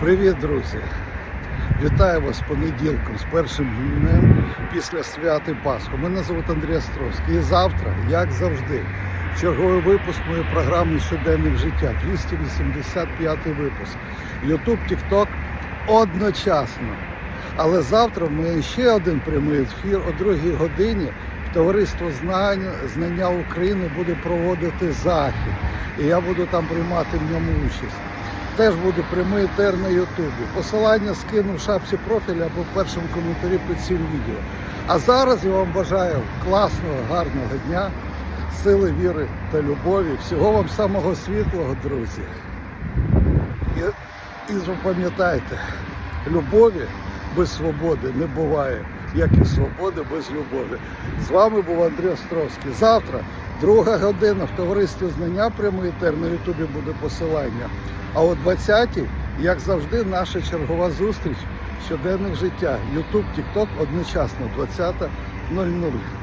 Привіт, друзі! Вітаю вас з понеділком, з першим днем після святи Пасху. Мене звуть Андрій Островський. І завтра, як завжди, черговий випуск моєї програми Щоденник життя. 285 випуск. Ютуб, Тікток одночасно. Але завтра в мене ще один прямий ефір о другій годині. Товариство знання, знання України буде проводити захід. І я буду там приймати в ньому участь. Теж буде прямий етер на Ютубі. Посилання скину в шапці профіля або в першому коментарі під цим відео. А зараз я вам бажаю класного, гарного дня, сили, віри та любові. Всього вам самого світлого, друзі. І, і запам'ятайте, любові без свободи не буває, як і свободи без любові. З вами був Андрій Островський. Завтра, друга година в товаристві знання прямий етер на Ютубі буде посилання. А о 20-й, як завжди, наша чергова зустріч щоденних життя. Ютуб, Тікток одночасно 20.00.